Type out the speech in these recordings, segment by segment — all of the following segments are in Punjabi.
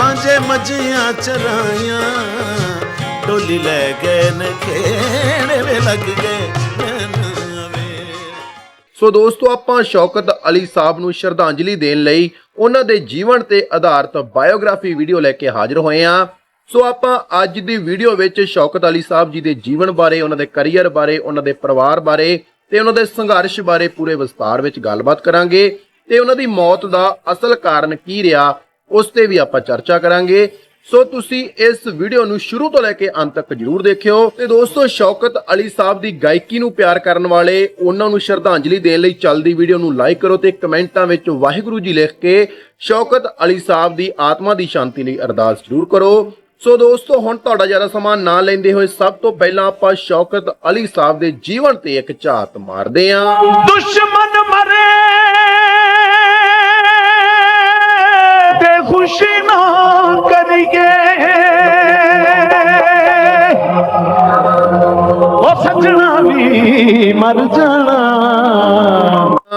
ਰਾਂਝੇ ਮੱਝੀਆਂ ਚਰਾਈਆਂ। ਡੋਲੀ ਲੈ ਗਏ ਨੇ ਖੇੜੇ ਵੇ ਲੱਗ ਗਏ ਸੋ ਦੋਸਤੋ, ਆਪਾਂ ਸ਼ੌਕਤ ਅਲੀ ਸਾਹਿਬ ਨੂੰ ਸ਼ਰਧਾਂਜਲੀ ਦੇਣ ਲਈ ਉਹਨਾਂ ਦੇ ਜੀਵਨ ਤੇ ਆਧਾਰਿਤ ਬਾਇਓਗ੍ਰਾਫੀ ਵੀਡੀਓ ਲੈ ਕੇ ਹਾਜ਼ਰ ਹੋਏ ਹਾਂ। ਸੋ ਆਪਾਂ ਅੱਜ ਦੀ ਵੀਡੀਓ ਵਿੱਚ ਸ਼ੌਕਤ ਅਲੀ ਸਾਹਿਬ ਜੀ ਦੇ ਜੀਵਨ ਬਾਰੇ, ਉਹਨਾਂ ਦੇ ਕੈਰੀਅਰ ਬਾਰੇ, ਉਹਨਾਂ ਦੇ ਪਰਿਵਾਰ ਬਾਰੇ ਤੇ ਉਹਨਾਂ ਦੇ ਸੰਘਰਸ਼ ਬਾਰੇ ਪੂਰੇ ਵਿਸਤਾਰ ਵਿੱਚ ਗੱਲਬਾਤ ਕਰਾਂਗੇ ਤੇ ਉਹਨਾਂ ਦੀ ਮੌਤ ਦਾ ਅਸਲ ਕਾਰਨ ਕੀ ਰਿਹਾ ਉਸ ਤੇ ਵੀ ਆਪਾਂ ਚਰਚਾ ਕਰਾਂਗੇ। ਸੋ ਤੁਸੀਂ ਇਸ ਵੀਡੀਓ ਨੂੰ ਸ਼ੁਰੂ ਤੋਂ ਲੈ ਕੇ ਅੰਤ ਤੱਕ ਜਰੂਰ ਦੇਖਿਓ। ਤੇ ਦੋਸਤੋ, ਸ਼ੌਕਤ ਅਲੀ ਸਾਹਿਬ ਦੀ ਗਾਇਕੀ ਨੂੰ ਪਿਆਰ ਕਰਨ ਵਾਲੇ, ਉਹਨਾਂ ਨੂੰ ਸ਼ਰਧਾਂਜਲੀ ਦੇਣ ਲਈ ਚੱਲਦੀ ਵੀਡੀਓ ਨੂੰ ਲਾਈਕ ਕਰੋ ਤੇ ਕਮੈਂਟਾਂ ਵਿੱਚ ਵਾਹਿਗੁਰੂ ਜੀ ਲਿਖ ਕੇ ਸ਼ੌਕਤ ਅਲੀ ਸਾਹਿਬ ਦੀ ਆਤਮਾ ਦੀ ਸ਼ਾਂਤੀ ਲਈ ਅਰਦਾਸ ਜਰੂਰ ਕਰੋ। ਸੋ ਦੋਸਤੋ, ਹੁਣ ਤੁਹਾਡਾ ਜ਼ਿਆਦਾ ਸਮਾਂ ਨਾ ਲੈਂਦੇ ਹੋਏ ਸਭ ਤੋਂ ਪਹਿਲਾਂ ਆਪਾਂ ਸ਼ੌਕਤ ਅਲੀ ਸਾਹਿਬ ਦੇ ਜੀਵਨ ਤੇ ਇੱਕ ਝਾਤ ਮਾਰਦੇ ਹਾਂ ਦੁਸ਼ਮਨ ਤੇ ਖੁਸ਼ੀ ਨਾ ਉਹ ਸੱਜਣਾ ਵੀ ਮਰ ਜਾਣਾ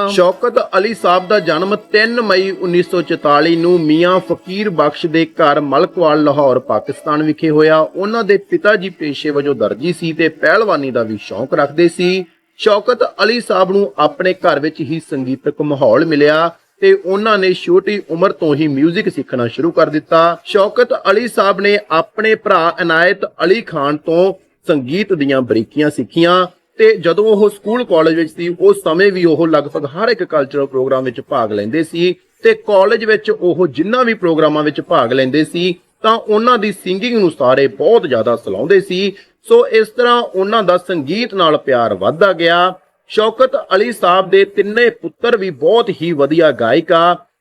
ਸ਼ੌਕਤ ਅਲੀ ਸਾਹਿਬ ਦਾ ਜਨਮ 3 ਮਈ 1944 ਨੂੰ ਮੀਆਂ ਫਕੀਰ ਬਖਸ਼ ਦੇ ਘਰ ਮਲਕਵਾਲ ਲਾਹੌਰ ਪਾਕਿਸਤਾਨ ਵਿਖੇ ਹੋਇਆ ਉਹਨਾਂ ਦੇ ਪਿਤਾ ਜੀ ਪੇਸ਼ੇ ਵਜੋਂ ਦਰਜੀ ਸੀ ਤੇ ਪਹਿਲਵਾਨੀ ਦਾ ਵੀ ਸ਼ੌਂਕ ਰੱਖਦੇ ਸੀ ਸ਼ੌਕਤ ਅਲੀ ਸਾਹਿਬ ਨੂੰ ਆਪਣੇ ਘਰ ਵਿੱਚ ਹੀ ਸੰਗੀਤਕ ਮਾਹੌਲ ਮਿਲਿਆ ਤੇ ਉਹਨਾਂ ਨੇ ਛੋਟੀ ਉਮਰ ਤੋਂ ਹੀ 뮤직 ਸਿੱਖਣਾ ਸ਼ੁਰੂ ਕਰ ਦਿੱਤਾ। ਸ਼ੌਕਤ ਅਲੀ ਸਾਹਿਬ ਨੇ ਆਪਣੇ ਭਰਾ ਅਨਾਇਤ ਅਲੀ ਖਾਨ ਤੋਂ ਸੰਗੀਤ ਦੀਆਂ ਬਰੀਕੀਆਂ ਸਿੱਖੀਆਂ ਤੇ ਜਦੋਂ ਉਹ ਸਕੂਲ ਕਾਲਜ ਵਿੱਚ ਸੀ, ਉਸ ਸਮੇਂ ਵੀ ਉਹ ਲਗਭਗ ਹਰ ਇੱਕ ਕਲਚਰਲ ਪ੍ਰੋਗਰਾਮ ਵਿੱਚ ਭਾਗ ਲੈਂਦੇ ਸੀ ਤੇ ਕਾਲਜ ਵਿੱਚ ਉਹ ਜਿੰਨਾ ਵੀ ਪ੍ਰੋਗਰਾਮਾਂ ਵਿੱਚ ਭਾਗ ਲੈਂਦੇ ਸੀ, ਤਾਂ ਉਹਨਾਂ ਦੀ ਸਿੰਗਿੰਗ ਨੂੰ ਸਾਰੇ ਬਹੁਤ ਜ਼ਿਆਦਾ ਸਲਾਉਂਦੇ ਸੀ। ਸੋ ਇਸ ਤਰ੍ਹਾਂ ਉਹਨਾਂ ਦਾ ਸੰਗੀਤ ਨਾਲ ਪਿਆਰ ਵੱਧਦਾ ਗਿਆ। ਸ਼ੌਕਤ ਅਲੀ ਸਾਹਿਬ ਦੇ ਤਿੰਨੇ ਪੁੱਤਰ ਵੀ ਬਹੁਤ ਹੀ ਵਧੀਆ ਗਾਇਕ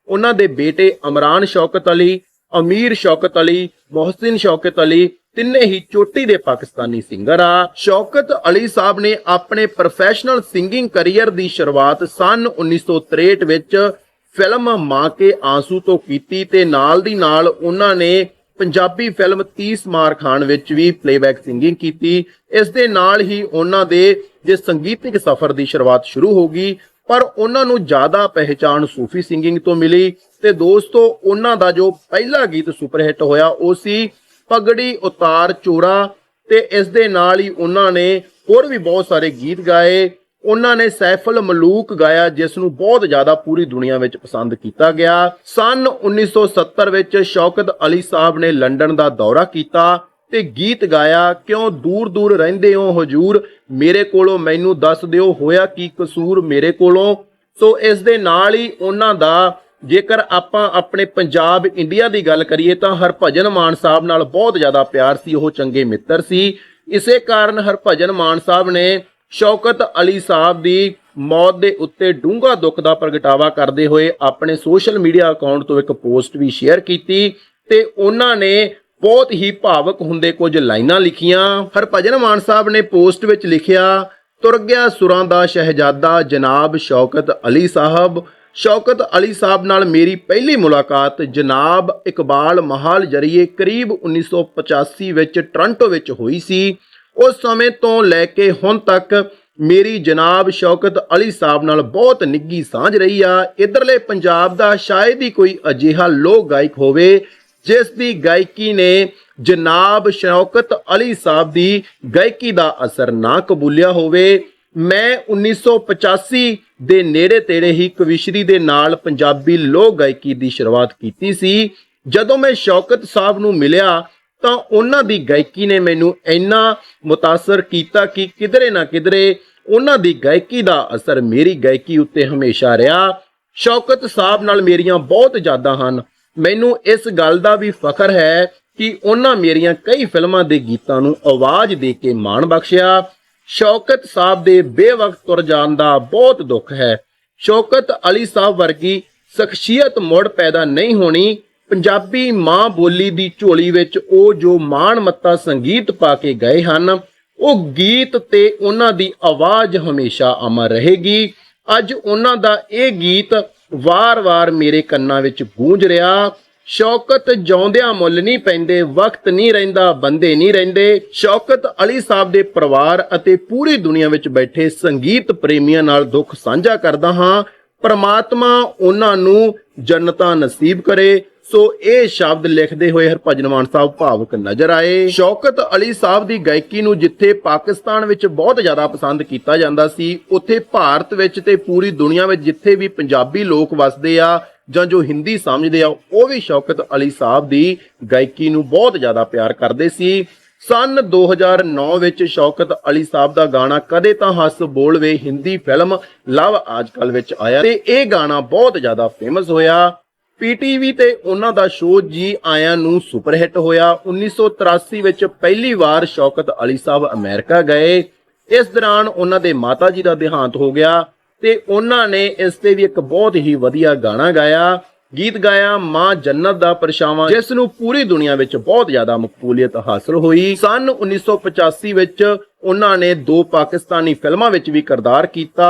ਉਹਨਾਂ ਦੇ ਬੇਟੇ ਇਮਰਾਨ ਸ਼ੌਕਤ ਅਲੀ, ਅਮੀਰ ਸ਼ੌਕਤ ਅਲੀ, ਮੁਹਸਿਨ ਸ਼ੌਕਤ ਅਲੀ, ਤਿੰਨੇ ਹੀ ਚੋਟੀ ਦੇ ਪਾਕਿਸਤਾਨੀ ਸਿੰਗਰ ਆ। ਸ਼ੌਕਤ ਅਲੀ ਸਾਹਿਬ ਨੇ ਆਪਣੇ ਪ੍ਰੋਫੈਸ਼ਨਲ ਸਿੰਗਿੰਗ ਕੈਰੀਅਰ ਦੀ ਸ਼ੁਰੂਆਤ ਸਨ 1963 ਵਿੱਚ ਫਿਲਮ ਮਾਂ ਕੇ ਆਂਸੂ ਤੋਂ ਕੀਤੀ ਤੇ ਨਾਲ ਦੀ ਨਾਲ ਉਹਨਾਂ ਨੇ ਪੰਜਾਬੀ ਫਿਲਮ 30 ਮਾਰ ਖਾਨ ਵਿੱਚ ਵੀ ਪਲੇਬੈਕ ਸਿੰਗਿੰਗ ਕੀਤੀ। ਇਸ ਦੇ ਨਾਲ ਹੀ ਉਹਨਾਂ ਦੇ ਜੇ ਸੰਗੀਤਿਕ ਸਫ਼ਰ ਦੀ ਸ਼ੁਰੂਆਤ ਸ਼ੁਰੂ ਹੋ ਗਈ, ਪਰ ਉਹਨਾਂ ਨੂੰ ਜ਼ਿਆਦਾ ਪਹਿਚਾਣ ਸੂਫੀ ਸਿੰਗਿੰਗ ਤੋਂ ਮਿਲੀ ਤੇ ਦੋਸਤੋ, ਉਹਨਾਂ ਦਾ ਜੋ ਪਹਿਲਾ ਗੀਤ ਸੁਪਰਹਿੱਟ ਹੋਇਆ, ਉਹ ਸੀ ਪਗੜੀ, ਉਤਾਰ, ਚੋਰਾ ਤੇ ਇਸ ਦੇ ਨਾਲ ਹੀ ਉਹਨਾਂ ਨੇ ਹੋਰ ਵੀ ਬਹੁਤ ਸਾਰੇ ਗੀਤ ਗਾਏ। ਉਹਨਾਂ ਨੇ ਸੈਫਲ ਮਲੂਕ ਗਾਇਆ, ਜਿਸ ਨੂੰ ਬਹੁਤ ਜ਼ਿਆਦਾ ਪੂਰੀ ਦੁਨੀਆ ਵਿੱਚ ਪਸੰਦ ਕੀਤਾ ਗਿਆ। ਸਨ 1970 ਵਿੱਚ ਸ਼ੌਕਤ ਅਲੀ ਸਾਹਿਬ ਨੇ ਲੰਡਨ ਦਾ ਦੌਰਾ ਕੀਤਾ ਤੇ ਗੀਤ ਗਾਇਆ, ਕਿਉਂ ਦੂਰ ਦੂਰ ਰਹਿੰਦੇ ਹੋ ਹਜੂਰ? ਮੇਰੇ ਕੋਲੋਂ ਮੈਨੂੰ ਦੱਸ ਦਿਓ, ਹੋਇਆ ਕੀ ਕਸੂਰ ਮੇਰੇ ਕੋਲੋਂ? ਸੋ ਇਸ ਦੇ ਨਾਲ ਹੀ ਉਹਨਾਂ ਦਾ, ਜੇਕਰ ਆਪਾਂ ਆਪਣੇ ਪੰਜਾਬ, ਇੰਡੀਆ ਦੀ ਗੱਲ ਕਰੀਏ ਤਾਂ ਹਰਭਜਨ ਮਾਨ ਸਾਹਿਬ ਨਾਲ ਬਹੁਤ ਜ਼ਿਆਦਾ ਪਿਆਰ ਸੀ, ਉਹ ਚੰਗੇ ਮਿੱਤਰ ਸੀ। ਇਸੇ ਕਾਰਨ ਹਰਭਜਨ ਮਾਨ ਸਾਹਿਬ ਨੇ ਸ਼ੌਕਤ ਅਲੀ ਸਾਹਿਬ ਦੀ ਮੌਤ ਦੇ ਉੱਤੇ ਡੂੰਘਾ ਦੁੱਖ ਦਾ ਪ੍ਰਗਟਾਵਾ ਕਰਦੇ ਹੋਏ ਆਪਣੇ ਸੋਸ਼ਲ ਮੀਡੀਆ ਅਕਾਊਂਟ ਤੋਂ ਇੱਕ ਪੋਸਟ ਵੀ ਸ਼ੇਅਰ ਕੀਤੀ ਤੇ ਉਹਨਾਂ ਨੇ ਬਹੁਤ ਹੀ ਭਾਵਕ ਹੁੰਦੇ ਕੁਝ ਲਾਈਨਾਂ ਲਿਖੀਆਂ। ਹਰਭਜਨ ਮਾਨ ਸਾਹਿਬ ਨੇ ਪੋਸਟ ਵਿੱਚ ਲਿਖਿਆ ਤੁਰ ਗਿਆ ਸੁਰਾਂ ਦਾ ਸ਼ਹਿਜ਼ਾਦਾ ਜਨਾਬ ਸ਼ੌਕਤ ਅਲੀ ਸਾਹਿਬ। ਸ਼ੌਕਤ ਅਲੀ ਸਾਹਿਬ ਨਾਲ ਮੇਰੀ ਪਹਿਲੀ ਮੁਲਾਕਾਤ ਜਨਾਬ ਇਕਬਾਲ ਮਹਾਲ ਜਰੀਏ ਕਰੀਬ 1985 ਵਿੱਚ ਟੋਰਾਂਟੋ ਵਿੱਚ ਹੋਈ ਸੀ। ਉਸ ਸਮੇਂ ਤੋਂ ਲੈ ਕੇ ਹੁਣ ਤੱਕ ਮੇਰੀ ਜਨਾਬ ਸ਼ੌਕਤ ਅਲੀ ਸਾਹਿਬ ਨਾਲ ਬਹੁਤ ਨਿੱਗੀ ਸਾਂਝ ਰਹੀ ਆ। ਇਧਰਲੇ ਪੰਜਾਬ ਦਾ ਸ਼ਾਇਦ ਹੀ ਕੋਈ ਅਜਿਹਾ ਲੋਕ ਗਾਇਕ ਹੋਵੇ, ਜਿਸ ਦੀ ਗਾਇਕੀ ਨੇ ਜਨਾਬ ਸ਼ੌਕਤ ਅਲੀ ਸਾਹਿਬ ਦੀ ਗਾਇਕੀ ਦਾ ਅਸਰ ਨਾ ਕਬੂਲਿਆ ਹੋਵੇ। ਮੈਂ 1985 ਦੇ ਨੇੜੇ ਤੇੜੇ ਹੀ ਕਵਿਸ਼ਰੀ ਦੇ ਨਾਲ ਪੰਜਾਬੀ ਲੋਕ ਗਾਇਕੀ ਦੀ ਸ਼ੁਰੂਆਤ ਕੀਤੀ ਸੀ। ਜਦੋਂ ਮੈਂ ਸ਼ੌਕਤ ਸਾਹਿਬ ਨੂੰ ਮਿਲਿਆ ਤਾਂ ਉਹਨਾਂ ਦੀ ਗਾਇਕੀ ਨੇ ਮੈਨੂੰ ਇੰਨਾ ਮੁਤਾਸਰ ਕੀਤਾ ਕਿ ਕਿਧਰੇ ਨਾ ਕਿਧਰੇ ਉਹਨਾਂ ਦੀ ਗਾਇਕੀ ਦਾ ਅਸਰ ਮੇਰੀ ਗਾਇਕੀ ਉੱਤੇ ਹਮੇਸ਼ਾ ਰਿਹਾ। ਸ਼ੌਕਤ ਸਾਹਿਬ ਨਾਲ ਮੇਰੀਆਂ ਬਹੁਤ ਯਾਦਾਂ ਹਨ। ਮੈਨੂੰ ਇਸ ਗੱਲ ਦਾ ਵੀ ਫਖਰ ਹੈ ਕਿ ਉਹਨਾਂ ਮੇਰੀਆਂ ਕਈ ਫਿਲਮਾਂ ਦੇ ਗੀਤਾਂ ਨੂੰ ਆਵਾਜ਼ ਦੇ ਕੇ ਮਾਣ ਬਖਸ਼ਿਆ। ਸ਼ੌਕਤ ਸਾਹਿਬ ਦੇ ਬੇਵਕਤ ਤੁਰ ਜਾਣ ਦਾ ਬਹੁਤ ਦੁੱਖ ਹੈ। ਸ਼ੌਕਤ ਅਲੀ ਸਾਹਿਬ ਵਰਗੀ ਸ਼ਖਸੀਅਤ ਮੁੜ ਪੈਦਾ ਨਹੀਂ ਹੋਣੀ ਪੰਜਾਬੀ ਮਾਂ ਬੋਲੀ ਦੀ ਝੋਲੀ ਵਿੱਚ ਉਹ ਜੋ ਮਾਣ ਮੱਤਾ ਸੰਗੀਤ ਪਾ ਕੇ ਗਏ ਹਨ, ਉਹ ਗੀਤ ਤੇ ਉਹਨਾਂ ਦੀ ਆਵਾਜ਼ ਹਮੇਸ਼ਾ ਅਮਰ ਰਹੇਗੀ। ਅੱਜ ਉਹਨਾਂ ਦਾ ਇਹ ਗੀਤ ਵਾਰ-ਵਾਰ ਮੇਰੇ ਕੰਨਾਂ ਵਿੱਚ ਗੂੰਜ ਰਿਹਾ। ਸ਼ੌਕਤ ਜਿਉਂਦਿਆਂ ਮੁੱਲ ਨਹੀਂ ਪੈਂਦੇ, ਵਕਤ ਨਹੀਂ ਰਹਿੰਦਾ, ਬੰਦੇ ਨਹੀਂ ਰਹਿੰਦੇ। ਸ਼ੌਕਤ ਅਲੀ ਸਾਹਿਬ ਦੇ ਪਰਿਵਾਰ ਅਤੇ ਪੂਰੀ ਦੁਨੀਆ ਵਿੱਚ ਬੈਠੇ ਸੰਗੀਤ ਪ੍ਰੇਮੀਆਂ ਨਾਲ ਦੁੱਖ ਸਾਂਝਾ ਕਰਦਾ ਹਾਂ। ਪਰਮਾਤਮਾ ਉਹਨਾਂ ਨੂੰ ਜੰਨਤਾਂ ਨਸੀਬ ਕਰੇ ਸੋ ਇਹ ਸ਼ਬਦ ਲਿਖਦੇ ਹੋਏ ਹਰਭਜਨ ਮਾਨ ਸਾਹਿਬ ਭਾਵੁਕ ਨਜ਼ਰ ਆਏ। ਸ਼ੌਕਤ ਅਲੀ ਸਾਹਿਬ ਦੀ ਗਾਇਕੀ ਨੂੰ ਜਿੱਥੇ ਪਾਕਿਸਤਾਨ ਵਿੱਚ ਬਹੁਤ ਜ਼ਿਆਦਾ ਪਸੰਦ ਕੀਤਾ ਜਾਂਦਾ ਸੀ, ਉੱਥੇ ਭਾਰਤ ਵਿੱਚ ਤੇ ਪੂਰੀ ਦੁਨੀਆ ਵਿੱਚ ਜਿੱਥੇ ਵੀ ਪੰਜਾਬੀ ਲੋਕ ਵਸਦੇ ਆ ਜਾਂ ਜੋ ਹਿੰਦੀ ਸਮਝਦੇ ਆ, ਉਹ ਵੀ ਸ਼ੌਕਤ ਅਲੀ ਸਾਹਿਬ ਦੀ ਗਾਇਕੀ ਨੂੰ ਬਹੁਤ ਜ਼ਿਆਦਾ ਪਿਆਰ ਕਰਦੇ ਸੀ। ਸਨ 2009 ਵਿੱਚ ਸ਼ੌਕਤ ਅਲੀ ਸਾਹਿਬ ਦਾ ਗਾਣਾ ਕਦੇ ਤਾਂ ਹੱਸ ਬੋਲਵੇ ਹਿੰਦੀ ਫਿਲਮ ਲਵ ਅੱਜਕੱਲ ਵਿੱਚ ਆਇਆ ਤੇ ਇਹ ਗਾਣਾ ਬਹੁਤ ਜ਼ਿਆਦਾ ਫੇਮਸ ਹੋਇਆ। ਪੀਟੀਵੀ ਤੇ ਉਹਨਾਂ ਦਾ ਸ਼ੋਅ ਜੀ ਆਇਆਂ ਨੂੰ ਸੁਪਰ ਹਿੱਟ ਹੋਇਆ। 1983 ਵਿੱਚ ਪਹਿਲੀ ਵਾਰ ਸ਼ੌਕਤ ਅਲੀ ਸਾਹਿਬ ਅਮਰੀਕਾ ਗਏ। ਇਸ ਦੌਰਾਨ ਉਹਨਾਂ ਦੇ ਮਾਤਾ ਜੀ ਦਾ ਦੇਹਾਂਤ ਹੋ ਗਿਆ ਤੇ ਉਹਨਾਂ ਨੇ ਇਸ ਤੇ ਵੀ ਇੱਕ ਬਹੁਤ ਹੀ ਵਧੀਆ ਗਾਣਾ ਗਾਇਆ। ਗੀਤ ਗਾਇਆ ਮਾਂ ਜੰਨਤ ਦਾ ਪਰਛਾਵਾਂ, ਜਿਸ ਨੂੰ ਪੂਰੀ ਦੁਨੀਆ ਵਿੱਚ ਬਹੁਤ ਜ਼ਿਆਦਾ ਮਕਬੂਲੀਅਤ ਹਾਸਲ ਹੋਈ। ਸਨ 1985 ਵਿੱਚ ਉਹਨਾਂ ਨੇ ਦੋ ਪਾਕਿਸਤਾਨੀ ਫਿਲਮਾਂ ਵਿੱਚ ਵੀ ਕਿਰਦਾਰ ਕੀਤਾ।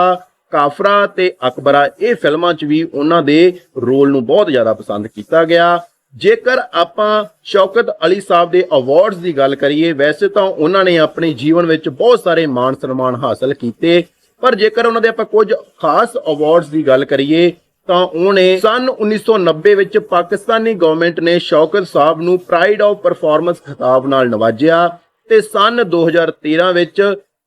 ਕਾਫਰਾ ਤੇ ਅਕਬਰਾ, ਇਹ ਫਿਲਮਾਂ 'ਚ ਵੀ ਉਹਨਾਂ ਦੇ ਰੋਲ ਨੂੰ ਬਹੁਤ ਜ਼ਿਆਦਾ ਪਸੰਦ ਕੀਤਾ ਗਿਆ। ਜੇਕਰ ਆਪਾਂ ਸ਼ੌਕਤ ਅਲੀ ਸਾਹਿਬ ਦੇ ਅਵਾਰਡਸ ਦੀ ਗੱਲ ਕਰੀਏ, ਵੈਸੇ ਤਾਂ ਉਹਨਾਂ ਨੇ ਆਪਣੇ ਜੀਵਨ ਵਿੱਚ ਬਹੁਤ ਸਾਰੇ ਮਾਣ ਸਨਮਾਨ ਹਾਸਲ ਕੀਤੇ। ਪਰ ਜੇਕਰ ਉਹਨਾਂ ਦੇ ਆਪਾਂ ਕੁਝ ਖਾਸ ਅਵਾਰਡਸ ਦੀ ਗੱਲ ਕਰੀਏ, ਤਾਂ ਉਹਨੇ ਸਨ 1990 ਵਿੱਚ ਪਾਕਿਸਤਾਨੀ ਗਵਰਨਮੈਂਟ ਨੇ ਸ਼ੌਕਤ ਸਾਹਿਬ ਨੂੰ ਪ੍ਰਾਈਡ ਆਫ ਪਰਫਾਰਮੈਂਸ ਖਿਤਾਬ ਨਾਲ ਨਵਾਜਿਆ ਤੇ ਸਨ 2013 ਵਿੱਚ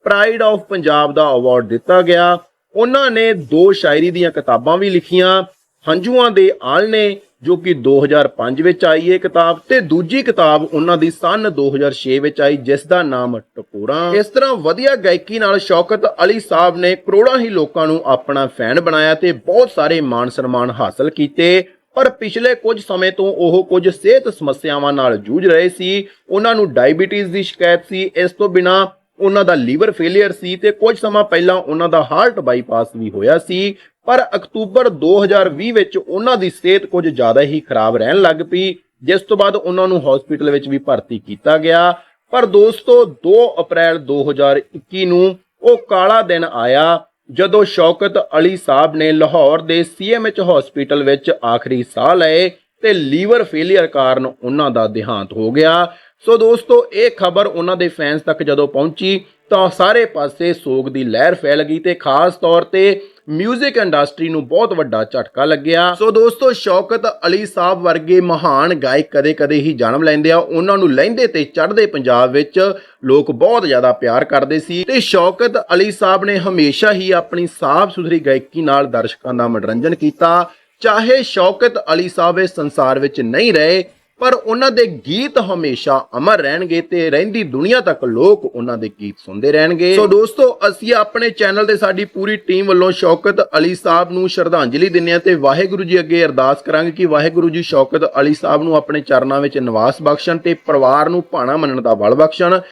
ਪ੍ਰਾਈਡ ਆਫ ਪੰਜਾਬ ਦਾ ਅਵਾਰਡ ਦਿੱਤਾ ਗਿਆ। ਉਹਨਾਂ ਨੇ ਦੋ ਸ਼ਾਇਰੀ ਦੀਆਂ ਕਿਤਾਬਾਂ ਵੀ ਲਿਖੀਆਂ, ਹੰਝੂਆਂ ਦੇ ਆਲਣੇ ਜੋ ਕਿ 2005 ਵਿੱਚ ਆਈ ਇਹ ਕਿਤਾਬ ਤੇ ਦੂਜੀ ਕਿਤਾਬ ਉਹਨਾਂ ਦੀ ਸਨ 2006 ਵਿੱਚ ਆਈ, ਜਿਸ ਦਾ ਨਾਮ ਟਕੋਰਾਂ। ਇਸ ਤਰ੍ਹਾਂ ਵਧੀਆ ਗਾਇਕੀ ਨਾਲ ਸ਼ੌਕਤ ਅਲੀ ਸਾਹਿਬ ਨੇ ਕਰੋੜਾਂ ਹੀ ਲੋਕਾਂ ਨੂੰ ਆਪਣਾ ਫੈਨ ਬਣਾਇਆ ਤੇ ਬਹੁਤ ਸਾਰੇ ਮਾਣ ਸਨਮਾਨ ਹਾਸਲ ਕੀਤੇ। ਪਰ ਪਿਛਲੇ ਕੁਝ ਸਮੇਂ ਤੋਂ ਉਹ ਕੁਝ ਸਿਹਤ ਸਮੱਸਿਆਵਾਂ ਨਾਲ ਜੂਝ ਰਹੇ ਸੀ। ਉਹਨਾਂ ਨੂੰ ਡਾਇਬੀਟੀਜ਼ ਦੀ ਸ਼ਿਕਾਇਤ ਸੀ। ਇਸ ਤੋਂ ਬਿਨਾ ਉਹਨਾਂ ਦਾ ਲੀਵਰ ਫੇਲਿਅਰ ਸੀ ਤੇ ਕੁਝ ਸਮਾਂ ਪਹਿਲਾਂ ਉਹਨਾਂ ਦਾ ਹਾਰਟ ਬਾਈਪਾਸ ਵੀ ਹੋਇਆ ਸੀ, ਪਰ ਅਕਤੂਬਰ 2020 ਵਿੱਚ ਉਹਨਾਂ ਦੀ ਸਿਹਤ ਕੁਝ ਜ਼ਿਆਦਾ ਹੀ ਖਰਾਬ ਰਹਿਣ ਲੱਗ ਪਈ, ਜਿਸ ਤੋਂ ਬਾਅਦ ਉਹਨਾਂ ਨੂੰ ਹਸਪੀਟਲ ਵਿੱਚ ਵੀ ਭਰਤੀ ਕੀਤਾ ਗਿਆ। ਪਰ ਦੋਸਤੋ 2 ਅਪ੍ਰੈਲ 2021 ਨੂੰ ਉਹ ਕਾਲਾ ਦਿਨ ਆਇਆ, ਜਦੋਂ ਸ਼ੌਕਤ ਅਲੀ ਸਾਹਿਬ ਨੇ ਲਾਹੌਰ ਦੇ ਸੀਐਮਐਚ ਹਸਪੀਟਲ ਵਿੱਚ ਆਖਰੀ ਸਾਹ ਲਏ ਤੇ ਲੀਵਰ ਫੇਲਿਅਰ ਕਾਰਨ ਉਹਨਾਂ ਦਾ ਦੇਹਾਂਤ ਹੋ ਗਿਆ। ਸੋ ਦੋਸਤੋ, ਇਹ ਖਬਰ ਉਹਨਾਂ ਦੇ ਫੈਨਸ ਤੱਕ ਜਦੋਂ ਪਹੁੰਚੀ, ਤਾਂ ਸਾਰੇ ਪਾਸੇ ਸੋਗ ਦੀ ਲਹਿਰ ਫੈਲ ਗਈ ਤੇ ਖਾਸ ਤੌਰ ਤੇ 뮤직 ਇੰਡਸਟਰੀ ਨੂੰ ਬਹੁਤ ਵੱਡਾ ਝਟਕਾ ਲੱਗਿਆ। ਸੋ ਦੋਸਤੋ, ਸ਼ੌਕਤ ਅਲੀ ਸਾਹਿਬ ਵਰਗੇ ਮਹਾਨ ਗਾਇਕ ਕਦੇ-ਕਦੇ ਹੀ ਜਨਮ ਲੈਂਦੇ ਆ। ਉਹਨਾਂ ਨੂੰ ਲਹਿੰਦੇ ਤੇ ਚੜ੍ਹਦੇ ਪੰਜਾਬ ਵਿੱਚ ਲੋਕ ਬਹੁਤ ਜ਼ਿਆਦਾ ਪਿਆਰ ਕਰਦੇ ਸੀ ਤੇ ਸ਼ੌਕਤ ਅਲੀ ਸਾਹਿਬ ਨੇ ਹਮੇਸ਼ਾ ਹੀ ਆਪਣੀ ਸਾਫ਼ ਸੁਥਰੀ ਗਾਇਕੀ ਨਾਲ ਦਰਸ਼ਕਾਂ ਦਾ ਮਨੋਰੰਜਨ ਕੀਤਾ। ਚਾਹੇ ਸ਼ੌਕਤ ਅਲੀ ਸਾਹਿਬ ਇਸ ਸੰਸਾਰ ਵਿੱਚ ਨਹੀਂ ਰਹੇ ਪਰ ਉਹਨਾਂ ਦੇ ਗੀਤ ਹਮੇਸ਼ਾ ਅਮਰ ਰਹਿਣਗੇ ਤੇ ਰਹਿੰਦੀ ਦੁਨੀਆ ਤੱਕ ਲੋਕ ਉਹਨਾਂ ਦੇ ਗੀਤ ਸੁਣਦੇ ਰਹਿਣਗੇ। ਸੋ ਦੋਸਤੋ, ਅਸੀਂ ਆਪਣੇ ਚੈਨਲ ਤੇ ਸਾਡੀ ਪੂਰੀ ਟੀਮ ਵੱਲੋਂ ਸ਼ੌਕਤ ਅਲੀ ਸਾਹਿਬ ਨੂੰ ਸ਼ਰਧਾਂਜਲੀ ਦਿੰਦੇ ਹਾਂ ਤੇ ਵਾਹਿਗੁਰੂ ਜੀ ਅੱਗੇ ਅਰਦਾਸ ਕਰਾਂਗੇ ਕਿ ਵਾਹਿਗੁਰੂ ਜੀ ਸ਼ੌਕਤ ਅਲੀ ਸਾਹਿਬ ਨੂੰ ਆਪਣੇ ਚਰਨਾਂ ਵਿੱਚ ਨਿਵਾਸ ਬਖਸ਼ਣ ਤੇ ਪਰਿਵਾਰ ਨੂੰ ਭਾਣਾ ਮੰਨਣ ਦਾ ਬਲ ਬਖਸ਼ਣ।